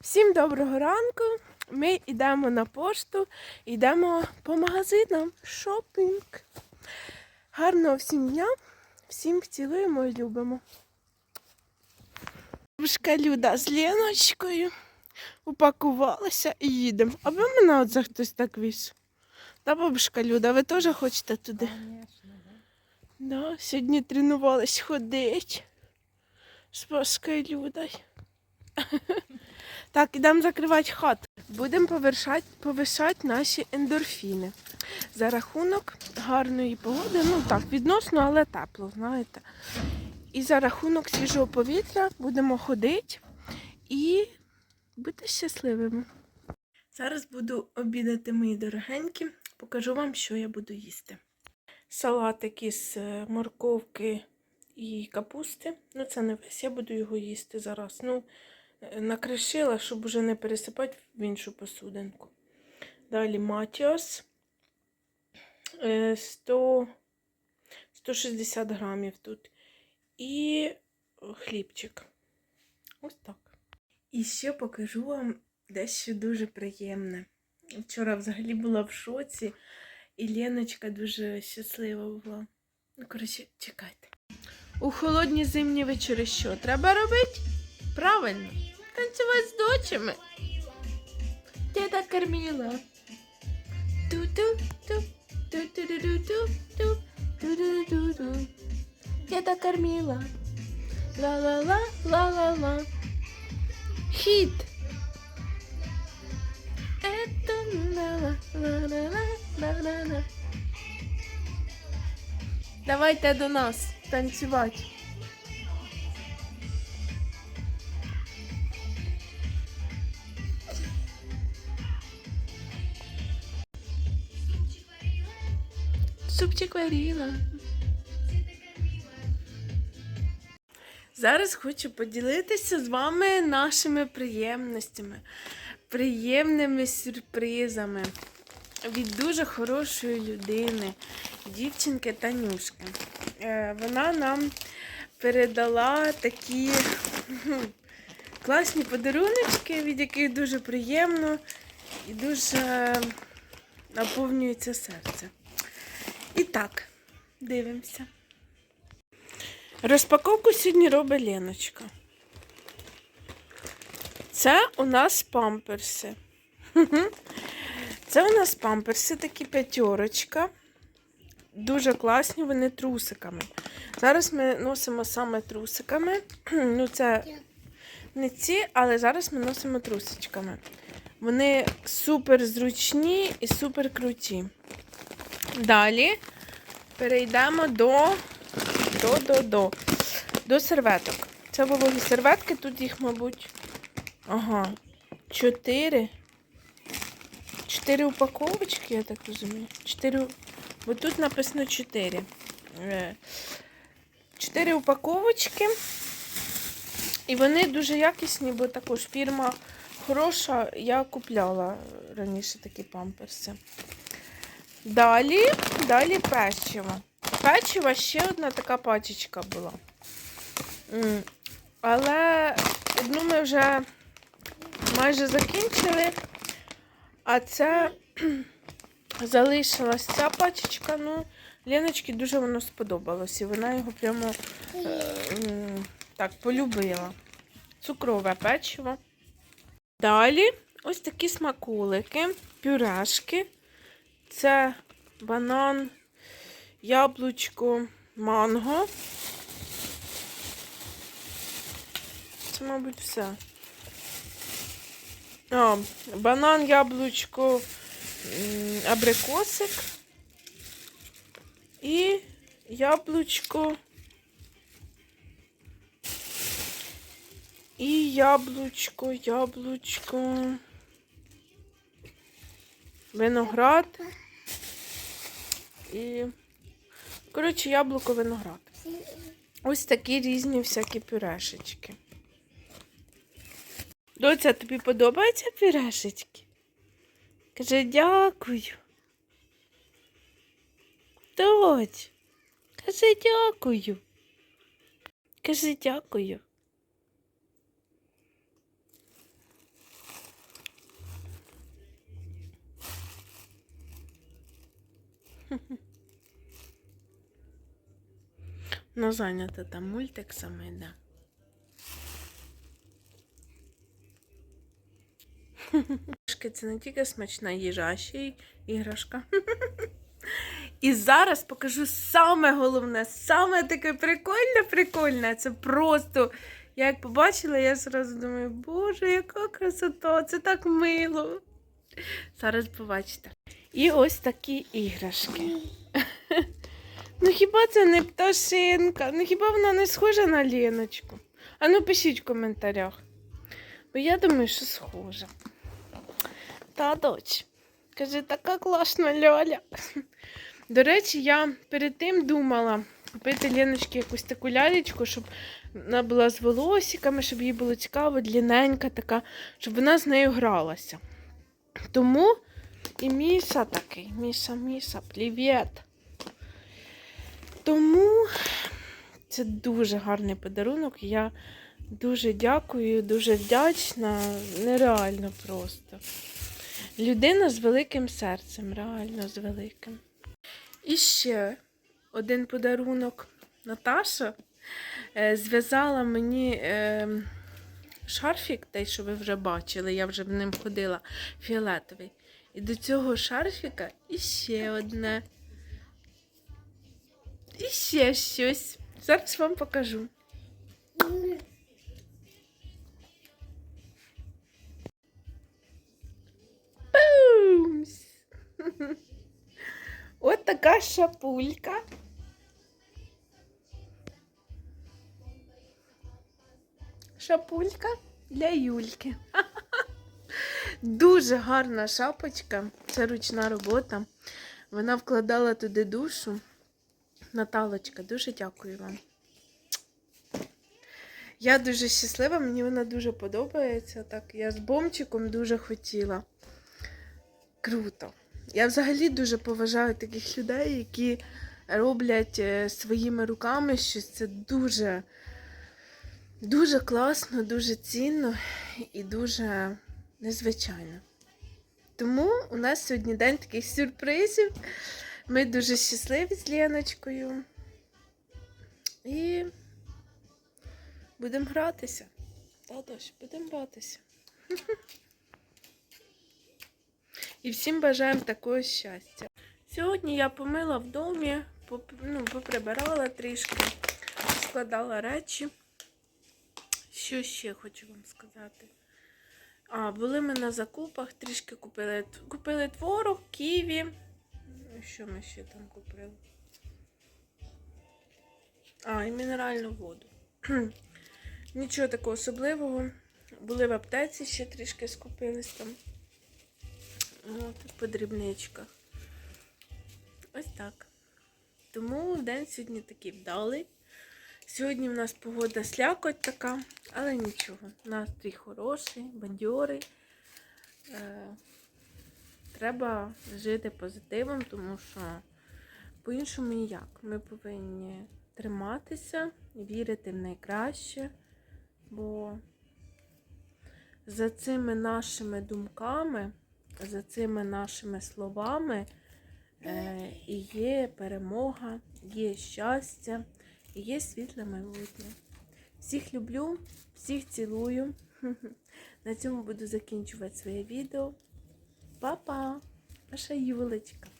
Всім доброго ранку. Ми йдемо на пошту, йдемо по магазинам. Шопінг. Гарного всім дня. Всім цілуємо і любимо. Бабушка Люда з Леночкою упакувалася і їдемо. А ви мене от за хтось так віз. Та бабушка Люда, ви теж хочете туди? Да, сьогодні тренувались ходить з Бабушкою Людою. Так, ідемо закривати хату. Будемо повишати наші ендорфіни. За рахунок гарної погоди, ну так, відносно, але тепло, знаєте. І за рахунок свіжого повітря будемо ходити і бути щасливими. Зараз буду обідати мої дорогенькі, покажу вам, що я буду їсти. Салатик із е, морковки і капусти. Ну, це не весь, я буду його їсти зараз. Ну, накришила, щоб уже не пересипати в іншу посудинку. Далі матіос. Е, 100, 160 грамів тут. І хлібчик. Ось так. І ще покажу вам дещо дуже приємне. Вчора взагалі була в шоці, і Леночка дуже щаслива була. Ну, коротше, чекайте. У холодні зимні вечори що треба робити? Правильно, танцювати з дочами. Діда Карміла. Ту-ту-ту, ту-ту-ду-ду-ту, ту-ду-ду-ду. Діда Карміла. Ла-ла-ла, ла-ла-ла. Хіт. Ето ла ла ла ла ла ла Давайте до нас танцювати. Супчик варила. Зараз хочу поділитися з вами нашими приємностями, приємними сюрпризами від дуже хорошої людини, дівчинки Танюшки. Е, Вона нам передала такі класні подаруночки, від яких дуже приємно і дуже наповнюється серце. І так, дивимося. Розпаковку сьогодні робить Леночка. Це у нас памперси. Це у нас памперси такі п'ятерочка. Дуже класні, вони трусиками. Зараз ми носимо саме трусиками. Ну, це не ці, але зараз ми носимо трусичками. Вони супер зручні і супер круті. Далі перейдемо до до, до, до. До серветок. Це вологі серветки, тут їх, мабуть, ага, чотири. Чотири упаковочки, я так розумію. Чотири. Бо тут написано чотири. Е, Чотири упаковочки. І вони дуже якісні, бо також фірма хороша. Я купляла раніше такі памперси. Далі, далі печиво. Печива ще одна така пачечка була. Але одну ми вже майже закінчили, а це залишилась ця пачечка. Ну, Леночці дуже воно сподобалось, і вона його прямо е, так полюбила. Цукрове печиво. Далі ось такі смаколики, пюрешки. Це банан яблучко, манго. Це, мабуть, все. А, банан, яблучко, абрикосик і яблучко. І яблучко, яблучко. Виноград. І Коротше, яблуко виноград. Ось такі різні всякі пюрешечки. Доця, тобі подобаються пюрешечки? Каже, дякую. Доць, каже, дякую. Каже, дякую. Ну, зайнята там мультиксами, да. Іграшки Це не тільки смачна їжа, а ще й іграшка. І зараз покажу саме головне, саме таке прикольне, прикольне. Це просто. Я як побачила, я зразу думаю, боже, яка красота, це так мило. Зараз побачите. І ось такі іграшки. Ну хіба це не пташинка? Ну хіба вона не схожа на Леночку? А ну пишіть в коментарях. Бо я думаю, що схожа. Та доч. Каже, така класна Льоля. До речі, я перед тим думала купити Леночки якусь таку лялечку, щоб вона була з волосиками, щоб їй було цікаво, длинненька така, щоб вона з нею гралася. Тому і Міша такий. Міша, Міша, привіт. Тому це дуже гарний подарунок. Я дуже дякую, дуже вдячна. Нереально просто. Людина з великим серцем, реально з великим. І ще один подарунок. Наташа е, зв'язала мені е, шарфік, той, що ви вже бачили, я вже в ним ходила, фіолетовий. І до цього шарфіка іще одне. І ще щось. Зараз вам покажу. Бумс! От така шапулька. Шапулька для Юльки. Дуже гарна шапочка. Це ручна робота. Вона вкладала туди душу. Наталочка, дуже дякую вам. Я дуже щаслива, мені вона дуже подобається. Так, я з бомчиком дуже хотіла. Круто. Я взагалі дуже поважаю таких людей, які роблять е, своїми руками щось. Це дуже, дуже класно, дуже цінно і дуже незвичайно. Тому у нас сьогодні день таких сюрпризів. Ми дуже щасливі з Леночкою. І будемо гратися. Та, Дош, будемо гратися. І всім бажаємо такого щастя. Сьогодні я помила в домі, поп- ну, поприбирала трішки, складала речі. Що ще хочу вам сказати? А, були ми на закупах, трішки купили, купили творог, ківі. Що ми ще там купили? А, і мінеральну воду. Нічого такого особливого. Були в аптеці, ще трішки скупились там. От, по дрібничках. Ось так. Тому день сьогодні такий вдалий. Сьогодні в нас погода слякоть така, але нічого. Настрій хороший, бадьорий. Треба жити позитивом, тому що по-іншому ніяк. Ми повинні триматися, вірити в найкраще, бо за цими нашими думками, за цими нашими словами е, і є перемога, є щастя, і є світле майбутнє. Всіх люблю, всіх цілую. На цьому буду закінчувати своє відео. Па-па! наша Юлечка.